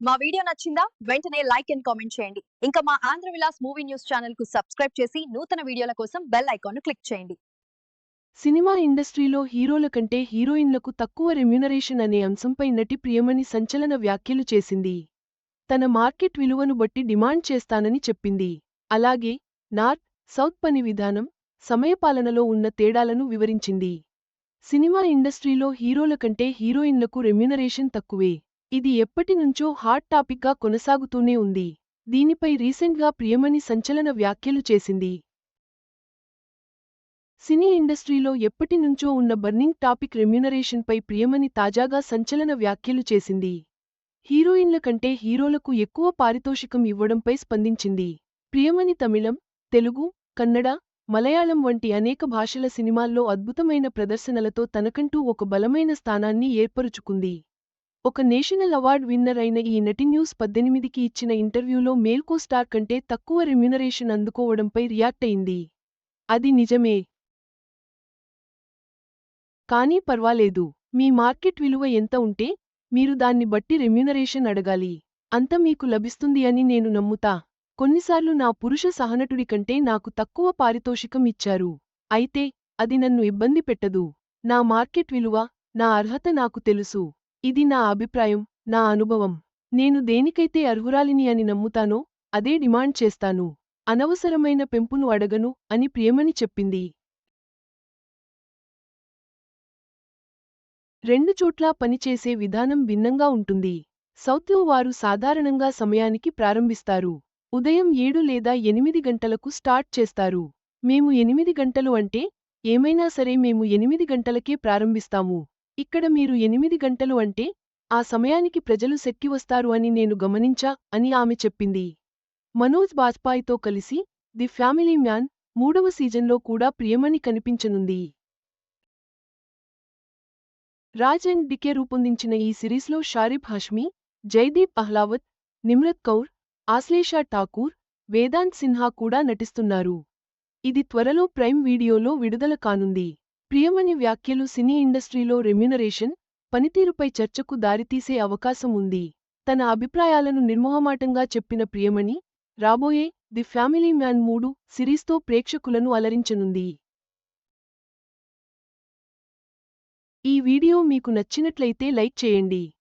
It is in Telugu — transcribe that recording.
మా వీడియో నచ్చిందా? వెంటనే లైక్ అండ్ కామెంట్ చేయండి. ఇంకా మా ఆంధ్ర విలాస్ మూవీ న్యూస్ ఛానల్కు సబ్స్క్రైబ్ చేసి నూతన వీడియోల కోసం బెల్ ఐకాన్ను క్లిక్ చేయండి. సినిమా ఇండస్ట్రీలో హీరోల కంటే హీరోయిన్లకు తక్కువ రెమ్యునరేషన్ అనే అంశంపై నటి ప్రియమణి సంచలన వ్యాఖ్యలు చేసింది. తన మార్కెట్ విలువను బట్టి డిమాండ్ చేస్తానని చెప్పింది. అలాగే నార్త్ సౌత్ పని విధానం సమయపాలనలో ఉన్న తేడాలను వివరించింది. సినిమా ఇండస్ట్రీలో హీరోల కంటే హీరోయిన్లకు రెమ్యునరేషన్ తక్కువే. ఇది ఎప్పటినుంచో హాట్ టాపిక్గా కొనసాగుతూనే ఉంది. దీనిపై రీసెంట్గా ప్రియమణి సంచలన వ్యాఖ్యలు చేసింది. సినీ ఇండస్ట్రీలో ఎప్పటినుంచో ఉన్న బర్నింగ్ టాపిక్ రెమ్యునరేషన్పై ప్రియమణి తాజాగా సంచలన వ్యాఖ్యలు చేసింది. హీరోయిన్ల కంటే హీరోలకు ఎక్కువ పారితోషికం ఇవ్వడంపై స్పందించింది. ప్రియమణి తమిళం తెలుగు కన్నడ మలయాళం వంటి అనేక భాషల సినిమాల్లో అద్భుతమైన ప్రదర్శనలతో తనకంటూ ఒక బలమైన స్థానాన్ని ఏర్పరుచుకుంది. ఒక నేషనల్ అవార్డ్ విన్నర్ అయిన ఈ నటి న్యూస్ పద్దెనిమిదికి ఇచ్చిన ఇంటర్వ్యూలో మేల్కో స్టార్ కంటే తక్కువ రెమ్యునరేషన్ అందుకోవడంపై రియాక్ట్ అయింది. అది నిజమే. కానీ పర్వాలేదు. మీ మార్కెట్ విలువ ఎంత ఉంటే మీరు దాన్ని బట్టి రెమ్యునరేషన్ అడగాలి. అంత మీకు లభిస్తుంది అని నేను నమ్ముతా. కొన్నిసార్లు నా పురుష సహనటుడి కంటే నాకు తక్కువ పారితోషికం ఇచ్చారు. అయితే అది నన్ను ఇబ్బంది పెట్టదు. నా మార్కెట్ విలువ నా అర్హత నాకు తెలుసు. ఇది నా అభిప్రాయం నా అనుభవం. నేను దేనికైతే అర్హురాలిని అని నమ్ముతానో అదే డిమాండ్ చేస్తాను. అనవసరమైన పెంపును అడగను అని ప్రియమణి చెప్పింది. రెండు చోట్లా పనిచేసే విధానం భిన్నంగా ఉంటుంది. సౌత్లో వారు సాధారణంగా సమయానికి ప్రారంభిస్తారు. ఉదయం ఏడు లేదా ఎనిమిది గంటలకు స్టార్ట్ చేస్తారు. మేము ఎనిమిది గంటలు అంటే ఏమైనా సరే మేము ఎనిమిది గంటలకే ప్రారంభిస్తాము. ఇక్కడ మీరు ఎనిమిది గంటలు అంటే ఆ సమయానికి ప్రజలు సెక్కి వస్తారు అని నేను గమనించా అని ఆమె చెప్పింది. మనోజ్ బాజ్పాయితో కలిసి ది ఫ్యామిలీ మ్యాన్ మూడవ సీజన్లో కూడా ప్రియమణి కనిపించనుంది. రాజ్ అండ్ డికే రూపొందించిన ఈ సిరీస్లో షారిఫ్ హష్మీ జైదీప్ అహ్లావత్ నిమ్రత్ కౌర్ ఆశ్లేషా ఠాకూర్ వేదాంత్ సిన్హా కూడా నటిస్తున్నారు. ఇది త్వరలో ప్రైమ్ వీడియోలో విడుదల కానుంది. ప్రియమణి వ్యాఖ్యలు సినీ ఇండస్ట్రీలో రెమ్యునరేషన్ పనితీరుపై చర్చకు దారితీసే అవకాశం ఉంది. తన అభిప్రాయాలను నిర్మోహమాటంగా చెప్పిన ప్రియమణి రాబోయే ది ఫ్యామిలీ మ్యాన్ మూడు సిరీస్తో ప్రేక్షకులను అలరించనుంది. ఈ వీడియో మీకు నచ్చినట్లయితే లైక్ చేయండి.